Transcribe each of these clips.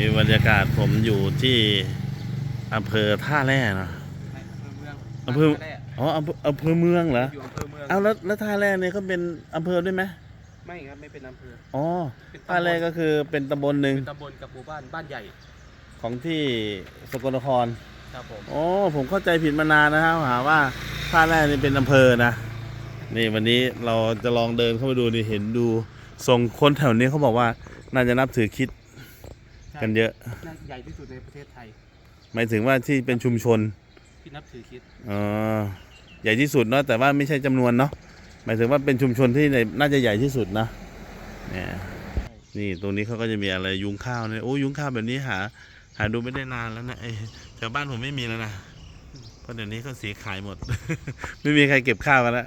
นี่บรรยากาศผมอยู่ที่อำเภอท่าแร่เนอะอำเภอเมืองอำเภออ๋ออำเภออำเภอเมืองเหรออยู่อำเภอเมืองเอาแล้วแล้วท่าแร่เนี่ยเขาเป็นอำเภอด้วยไหมไม่ครับไม่เป็นอำเภออ๋อเป็นตำบลท่าแร่ก็คือเป็นตำบลหนึ่งเป็นตำบลกับหมู่บ้านบ้านใหญ่ ของที่สกลนครครับผมอ๋อผมเข้าใจผิดมานานนะครับหาว่าท่าแร่นี่เป็นอำเภอนะนี่วันนี้เราจะลองเดินเข้าไปดูนี่เห็นดูทรงคนแถวนี้เขาบอกว่าน่าจะนับถือคริด กันเยอะ น่าใหญ่ที่สุดในประเทศไทย หมายถึงว่าที่เป็นชุมชนที่นับถือคริดอ๋อใหญ่ที่สุดเนาะแต่ว่าไม่ใช่จำนวนเนาะหมายถึงว่าเป็นชุมชนที่ในน่าจะใหญ่ที่สุดนะเนี่ยนี่ตรงนี้เขาก็จะมีอะไรยุงข้าวเนี่ยโอ้ยุงข้าวแบบนี้หา หาดูไม่ได้นานแล้วนะไอ้แถวบ้านผมไม่มีแล้วนะเพราะเดี๋ยวนี้เขาสีขายหมด ไม่มีใครเก็บข้าวกันแล้ว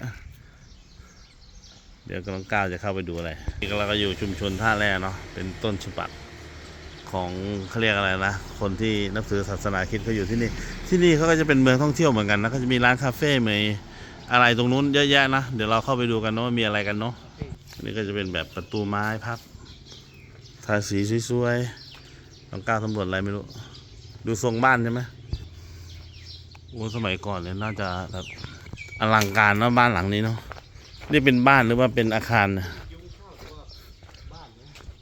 เดี๋ยวกำลังก้าวจะเข้าไปดูอะไรนี่เราก็อยู่ชุมชนท่าแร่เนาะเป็นต้นฉบับ ของเขาเรียกอะไรนะ คนที่นับถือศาสนาคริดเขาอยู่ที่นี่ ที่นี่เขาก็จะเป็นเมืองท่องเที่ยวเหมือนกันนะก็จะมีร้านคาเฟ่มีอะไรตรงนู้นเยอะแยะนะ เดี๋ยวเราเข้าไปดูกันเนาะมีอะไรกันเนาะนี่ก็จะเป็นแบบประตูไม้พับทาสีสวยๆต้องก้าวตำรวจอะไรไม่รู้ ดูทรงบ้านใช่ไหมโอ้สมัยก่อนเนี่ยน่าจะแบบอลังการเนาะบ้านหลังนี้เนาะนี่เป็นบ้านหรือว่าเป็นอาคารนะ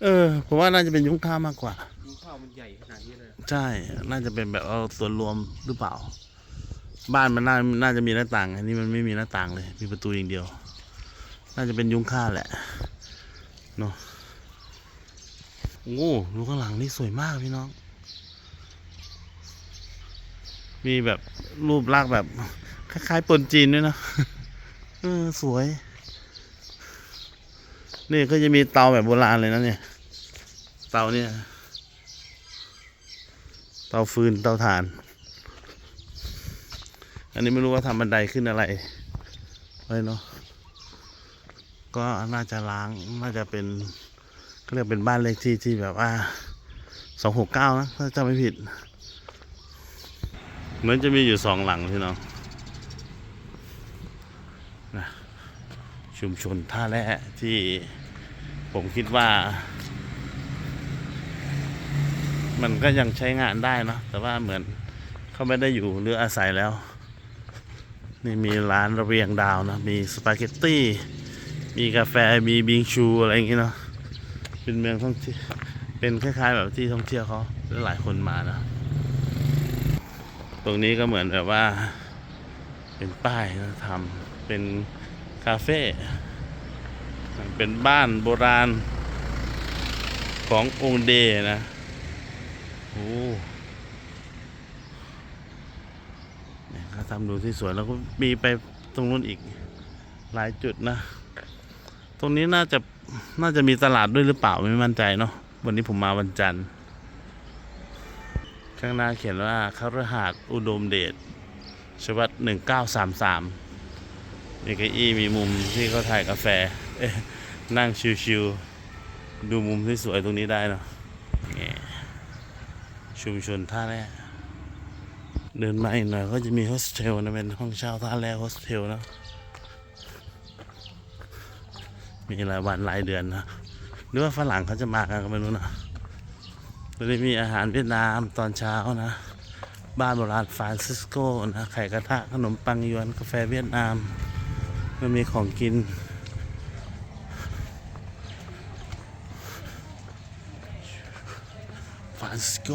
เออผมว่าน่าจะเป็นยุ้งข้าวมากกว่า ใหญ่ขนาดนี้เลยใช่ น่าจะเป็นแบบเอาส่วนรวมหรือเปล่า บ้านมันน่าน่าจะมีหน้าต่าง อันนี้มันไม่มีหน้าต่างเลย มีประตูอย่างเดียว น่าจะเป็นยุ้งข้าวแหละเนาะโอ้ดูข้างหลังนี่สวยมากพี่น้อง มีแบบรูปลักษณ์แบบคล้ายๆปนจีนด้วยนะเออสวย นี่ก็จะมีเตาแบบโบราณเลยนะเนี่ย เตาเนี่ย เตาฟืนเตาถ่าน อันนี้ไม่รู้ว่าทำบันไดขึ้นอะไรไว้เนาะก็น่าจะล้างน่าจะเป็นเขาเรียกเป็นบ้านเลขที่ที่แบบว่าสองหกเก้านะถ้าจำไม่ผิด เหมือนจะมีอยู่สองหลังพี่น้องนะชุมชนท่าแร่ที่ผมคิดว่า มันก็ยังใช้งานได้เนอะแต่ว่าเหมือนเขาไม่ได้อยู่หรืออาศัยแล้ว นี่มีร้านระเบียงดาวนะ มีสปาเกตตี้ มีกาแฟมีบิงชูอะไรอย่างงี้เนาะเป็นเมืองท่องเที่ยวเป็นคล้ายๆแบบที่ท่องเที่ยวเขาหลายคนมานะตรงนี้ก็เหมือนแบบว่า เป็นป้ายนะทำเป็นคาเฟ่เป็นบ้านโบราณขององค์เดนะ โอ้เนี่ยเขาทำดูที่สวยแล้วก็มีไปตรงนู้นอีกหลายจุดนะ ตรงนี้น่าจะน่าจะมีตลาดด้วยหรือเปล่าไม่มั่นใจเนาะวันนี้ผมมาวันจันทร์ข้างหน้าเขียนว่าคฤหาสน์อุดมเดชชวัตหนึ่งเก้าสามสามมีเก้าอี้มีมุมที่เขาถ่ายกาแฟนั่งชิวๆดูมุมที่สวยตรงนี้ได้เนาะ ชุมชนท่าแร่เดินมาอีกหน่อยก็จะมีโฮสเทลนะเป็นห้องเช่าท่าแร่โฮสเทลนะมีรายวันรายเดือนนะหรือว่าฝรั่งเขาจะมากันก็ไม่รู้นะแล้วได้มีอาหารเวียดนามตอนเช้านะ บ้านโบราณฟรานซิสโกนะไข่กระทะขนมปังยวนกาแฟเวียดนามแล้วมีของกิน สโก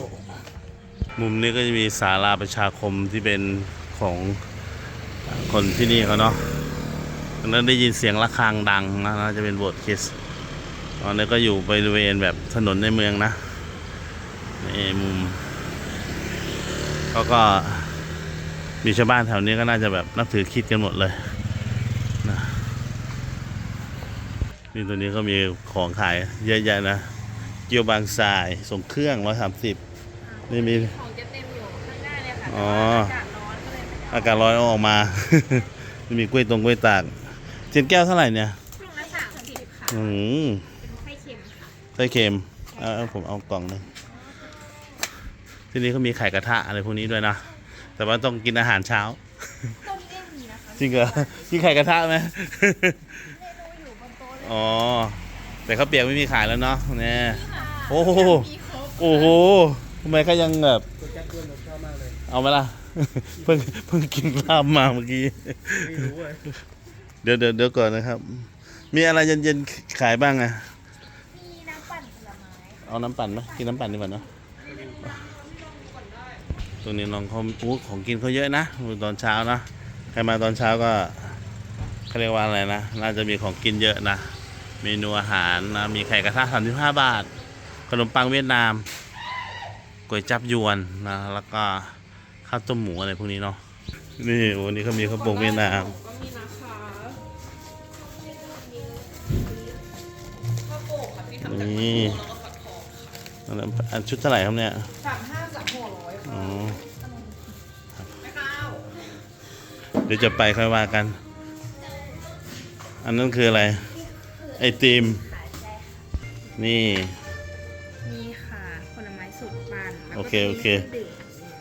มุมนี้ก็จะมีศาลาประชาคมที่เป็นของคนที่นี่เขาเนาะตอนนั้นได้ยินเสียงะระฆังดังนะน่าจะเป็นโบสถ์คริสตอนนี้ก็อยู่บริเวณแบบถนนในเมืองนะนี่มุมเขาก็มีชาวบ้านแถวนี้ก็น่าจะแบบนับถือคริดกันหมดเลยนะนี่ตัวนี้ก็มีของขายเยอะแยะนะ เกี๊ยวบางทรายส่งเครื่องร้อยสามสิบนี่มี ของจะเต็มอยู่ข้างหน้าเลยค่ะอ๋อแต่ว่าอากาศร้อนก็เลยไม่ได้อากาศร้อนเอาออกมามีกล้วยตรงกล้วยตากเจ็ดแก้วเท่าไหร่เนี่ยช่วงละสามสิบค่ะอืมเป็นไข่เค็มค่ะไส้เค็มเอาเอาผมเอากล่องหนึงที่นี่เขามีไข่กระทะอะไรพวกนี้ด้วยนะแต่ว่าต้องกินอาหารเช้า ต้มเด้งมีนะคะจริงเหรอกินไข่กระทะไหม เมนูอยู่บนโต๊ะเลยอ๋อ แต่ข้าวเปียกไม่มีขายแล้วเนาะเนี่ยค่ะ โอ้โห มีครบโอ้โหทำไมเขายังแบบตัวแจ็คด้วยผมชอบมากเลย เอาไหมล่ะ เพิ่งเพิ่งกินลาบมาเมื่อกี้ ไม่รู้เลยเดี๋ยวเดี๋ยวเดี๋ยวก่อนนะครับ มีอะไรเย็นๆขายบ้างอะมีน้ำปั่นผลไม้เอาน้ำปั่นไหมกินน้ำปั่นดีกว่าเนอะตรงนี้น้องเขาอู้ของกินเขาเยอะนะตอนเช้านะ ใครมาตอนเช้าก็เขาเรียกว่าอะไรนะ น่าจะมีของกินเยอะนะ เมนูอาหารนะ มีไข่กระทะสามสิบห้าบาท ขนมปังเวียดนามก๋วยจับยวนนะแล้วก็ข้าวต้มหมูอะไรพวกนี้เนาะนี่วันนี้เขามีข้าวโป่งเวียดนามก็มีนะคะข้าวโป่งค่ะพี่ทำจากนี่อันนั้นอันชุดเท่าไหร่ครับเนี่ยสามห้าสามห่อร้อยค่ะอ๋อไม่ข้าเดี๋ยวจะไปค่อยว่ากัน อันนั้นคืออะไร ไอติมนี่ เคจะมีโอเคเครื่องดื่ม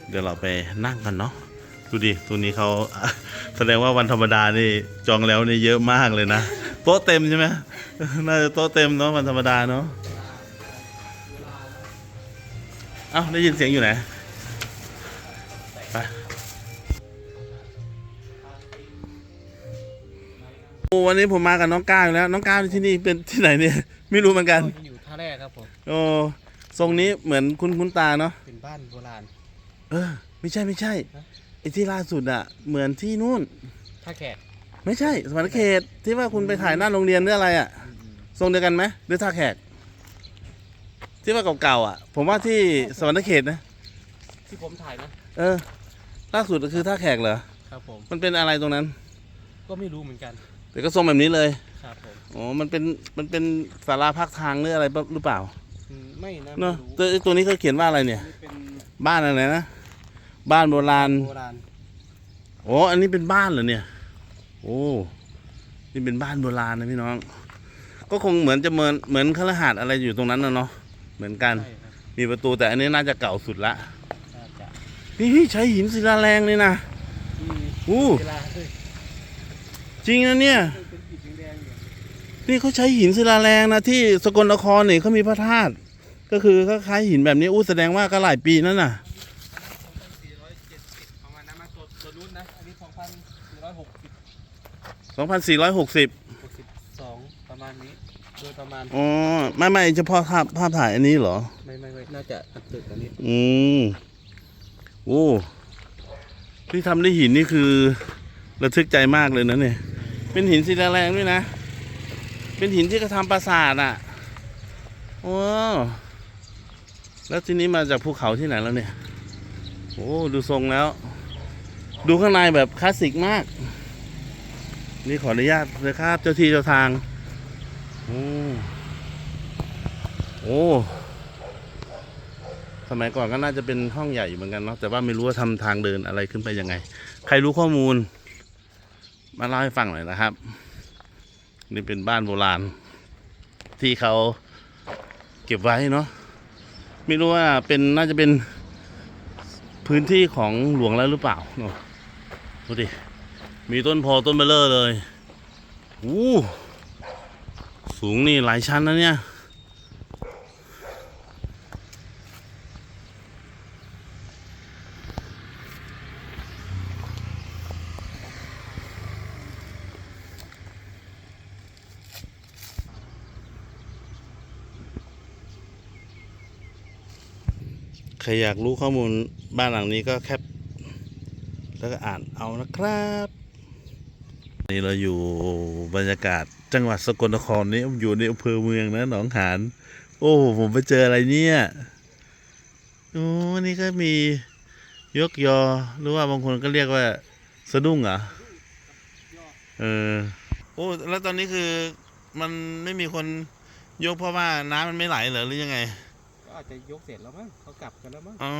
เดี๋ยวเราไปนั่งกันเนาะดูดิตัวนี้เขาแสดงว่าวันธรรมดานี่จองแล้วนี่เยอะมากเลยนะโต๊ะเต็มใช่ไหมน่าจะโต๊ะเต็มเนาะวันธรรมดาเนาะเอ้าได้ยินเสียงอยู่ไหนไปโอ้วันนี้ผมมากับน้องก้าวอีกแล้ว น้องก้าวที่นี่เป็นที่ไหนเนี่ย ไม่รู้เหมือนกันอยู่ท่าแรกครับผมโอ้ ทรงนี้เหมือนคุ้นคุ้นตาเนาะเป็นบ้านโบราณ เออ ไม่ใช่ไม่ใช่ฮะ ไอ้ที่ล่าสุดอะเหมือนที่นู่น ท่าแขกไม่ใช่สวรรณเขตที่ว่าคุณไปถ่ายหน้าโรงเรียนหรืออะไรอะทรงเดียวกันไหมหรือท่าแขก ที่ว่าเก่าๆอะผมว่าที่สวรรณเขตนะที่ผมถ่ายนะเออ ล่าสุดก็คือท่าแขกเหรอครับผม มันเป็นอะไรตรงนั้น ก็ไม่รู้เหมือนกันแต่ก็ทรงแบบนี้เลยครับผมอ๋อมันเป็นมันเป็นศาลาพักทางหรืออะไรหรือเปล่าอืม ไม่นะเนาะไม่รู้ตัวตัวนี้เขาเขียนว่าอะไรเนี่ย นี่เป็นบ้านอะไรนะ บ้านโบราณ โบราณโอ้อันนี้เป็นบ้านเหรอเนี่ย โอ้ นี่เป็นบ้านโบราณนะพี่น้อง ก็คงเหมือนจะเหมือนเหมือนคฤหาสน์อะไรอยู่ตรงนั้นนะเนาะ เหมือนกัน ใช่ครับมีประตูแต่อันนี้น่าจะเก่าสุดละ น่าจะนี่พี่ใช้หินศิลาแรงเลยนะอืมอู้ เวลาเฮ้ยจริงนะเนี่ย เป็นอิฐแดงๆอยู่นี่เขาใช้หินศิลาแรงนะที่สกลนครเนี่ยเขามีพระธาตุ ก็คือเขาคล้ายหินแบบนี้อู้แสดงว่าก็หลายปีนั่นน่ะ470ประมาณนั้นมาตัวตัวนู้นนะอันนี้2,460สองพันสี่ร้อยหกสิบ62ประมาณนี้โดยประมาณอ๋อไม่ไม่เฉพาะภาพภาพถ่ายอันนี้เหรอ ไม่ไม่ไม่น่าจะอันตึกอันนี้ อืมโอ้ที่ทำด้วยหินนี่คือระทึกใจมากเลยนะเนี่ย เป็นหินศิลาแรงด้วยนะ เป็นหินที่เขาทำปราสาทอะโอ้ แล้วทีนี้มาจากภูเขาที่ไหนแล้วเนี่ย โอ้ดูทรงแล้ว ดูข้างในแบบคลาสสิกมาก นี่ขออนุญาตเลยครับ เจ้าที่เจ้าทาง โอ้โอ้สมัยก่อนก็น่าจะเป็นห้องใหญ่อยู่เหมือนกันเนาะแต่ว่าไม่รู้ว่าทำทางเดินอะไรขึ้นไปยังไง ใครรู้ข้อมูล มาเล่าให้ฟังหน่อยนะครับ นี่เป็นบ้านโบราณ ที่เขาเก็บไว้เนาะ ไม่รู้ว่าเป็นน่าจะเป็นพื้นที่ของหลวงแล้วหรือเปล่าดูดิ มีต้นโพต้นเบลเลอร์เลย อู้ สูงนี่หลายชั้นนะเนี่ย ครอยากรู้ข้อมูลบ้านหลังนี้ก็แคปแล้วก็อ่านเอานะครับนี่เราอยู่บรรยากาศจังหวัดสกลนครนี่อยู่ในอำเภอเมืองนะหนองหานโอ้ผมไปเจออะไรเนี่ยโอ้นี่ก็มียกยอหรือว่าบางคนก็เรียกว่า สะดุ้งเหรอเออโอ้แล้วตอนนี้คือมันไม่มีคนยกเพราะว่าน้ำมันไม่ไหลเหรอหรือยังไง อาจจะยกเสร็จแล้วมั้งเขากลับกันแล้วมั้งอ๋อ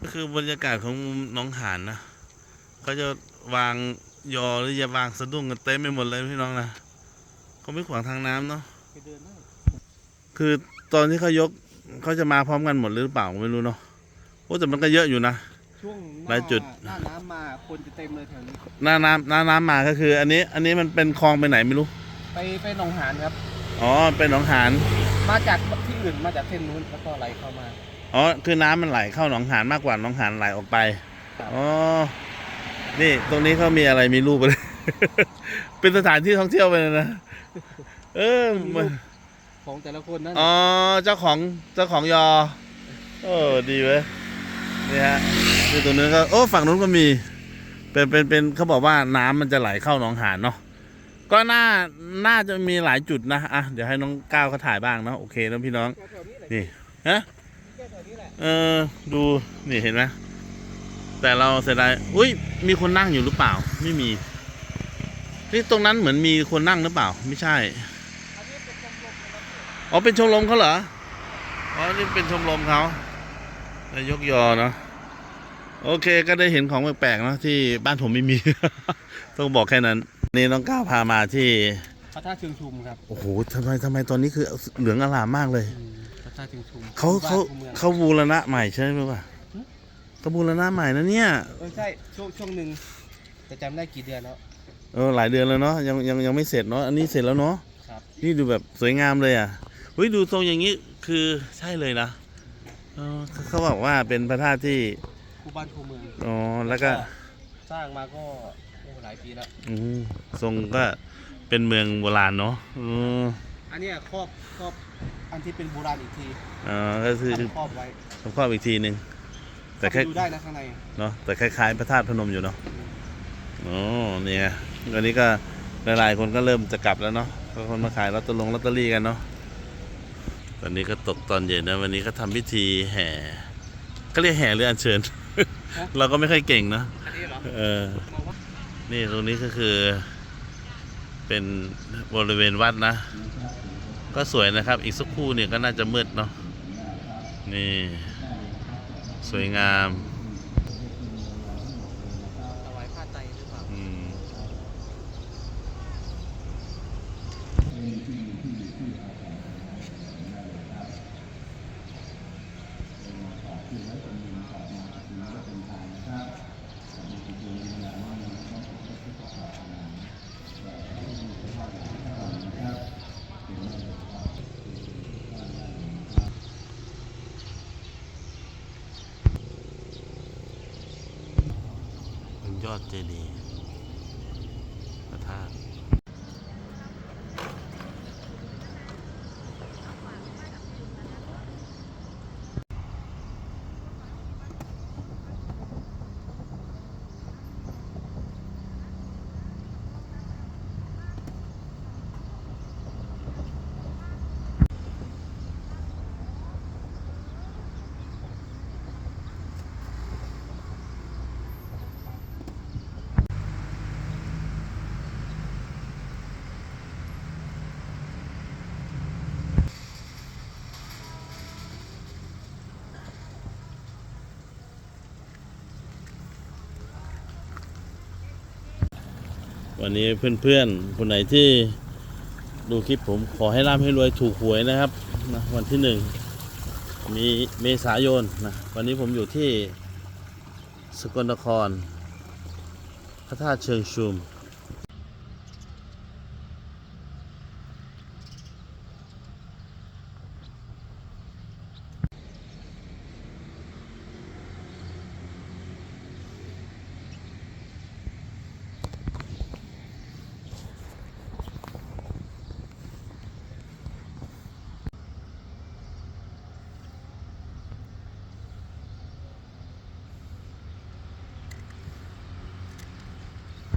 ก็คือบรรยากาศของหน้องหานนะเขาจะวางยอหรือจะวางสะดุ้งกันเต็มไปหมดเลยพี่น้องนะเขาไม่ขวางทางน้ำเนาะไปเดินได้คือตอนที่เขายกเขาจะมาพร้อมกันหมดหรือเปล่าไม่รู้เนาะโอ้แต่มันก็เยอะอยู่นะ ช่วงหลายจุด หน้าน้ำมาคนจะเต็มเลยแถวนี้ หน้าน้ำหน้าน้ำมาก็คือ อันนี้อันนี้มันเป็นคลองไปไหนไม่รู้ ไปไปหนองหานครับ อ๋อเป็นหนองหานบ มาจากที่อื่นมาจากเส้นนู้นแล้วก็ไหลเข้ามา อ๋อ คือน้ำมันไหลเข้าหนองหานมากกว่าหนองหานไหลออกไป ครับ อ๋อ นี่ตรงนี้เขามีอะไรมีรูปอะไร เป็นสถานที่ท่องเที่ยวไปเลยนะ เออมีรูปของแต่ละคนนั่นอ๋อ เจ้าของเจ้าของยอ เออ ดีเว้ย นี่ฮะคือตรงนู้นก็ โอ้ ฝั่งนู้นก็มี เป็น เป็น เป็นเขาบอกว่าน้ำมันจะไหลเข้าหนองหานเนาะ ก็น่าน่าจะมีหลายจุดนะอะเดี๋ยวให้น้องก้าวเขาถ่ายบ้างเนาะโอเคนะพี่น้องแถวๆนี้แหละนี่ฮะแค่แถวนี้แหละเออดูนี่เห็นไหมแต่เราเสียดายอุ้ยมีคนนั่งอยู่หรือเปล่า ไม่มี นี่ตรงนั้นเหมือนมีคนนั่งหรือเปล่า ไม่ใช่อันนี้เป็นชมรมนะครับอ๋อเป็นชมรมเขาเหรออ๋อนี่เป็นชมรมเขานายกยอเนาะโอเคก็ได้เห็นของแปลกๆเนอะที่บ้านผมไม่มี ต้องบอกแค่นั้น นี่น้องก้าวพามาที่พระธาตุเชิงชุมครับโอ้โหทำไมทำไมตอนนี้คือเหลืองอลามมากเลยอืมพระธาตุเชิงชุมเขาเขาบ้นมืองเขาบูรณะใหม่ใช่ไหมวะหึเขาบูรณะใหม่นะเนี่ย เออใช่ช่วงช่วงหนึ่งแต่จำได้กี่เดือนแล้วเออหลายเดือนแล้วเนาะยังยังยังไม่เสร็จเนาะอันนี้เสร็จแล้วเนาะครับนี่ดูแบบสวยงามเลยอะเฮ้ยดูทรงอย่างนี้คือใช่เลยนะเออเขาเขาบอกว่าเป็นพระธาตุที่คู่บ้านคู่เมืองอ๋อแล้วก็สร้างมาก็โอ้หลายปีแล้ว อืมทรงก็เป็นเมืองโบราณเนาะอืมอันเนี้ยครอบครอบอันที่เป็นโบราณอีกทีอ่าก็คือทำครอบไว้ทำครอบอีกทีหนึ่งแต่แค่เข้าไปดูได้นะข้างในเนาะแต่คล้ายๆพระธาตุพนมอยู่เนาะอ๋อนี่ไงวันนี้ก็หลายๆคนก็เริ่มจะกลับแล้วเนาะก็คนมาขายลอตเตอรี่ลงลอตเตอรี่กันเนาะตอนนี้ก็ตกตอนเย็นนะวันนี้ก็ทำพิธีแห่ก็เรียกแห่หรืออัญเชิญ เราก็ไม่ค่อยเก่งเนาะอันนี้เหรอเออมองว่า นี่ตรงนี้ก็คือเป็นบริเวณวัดนะ ก็สวยนะครับ อีกสักครู่เนี่ยก็น่าจะมืดเนาะนี่ สวยงาม ถวายผ้าไตรหรือเปล่า อืม เป็นยอดเจดีย์พระธาตุ วันนี้เพื่อนๆคนไหนที่ดูคลิปผมขอให้ร่ำให้รวยถูกหวยนะครับนะวันที่หนึ่งมีเมษายนนะวันนี้ผมอยู่ที่สกลนคร พระธาตุเชิงชุม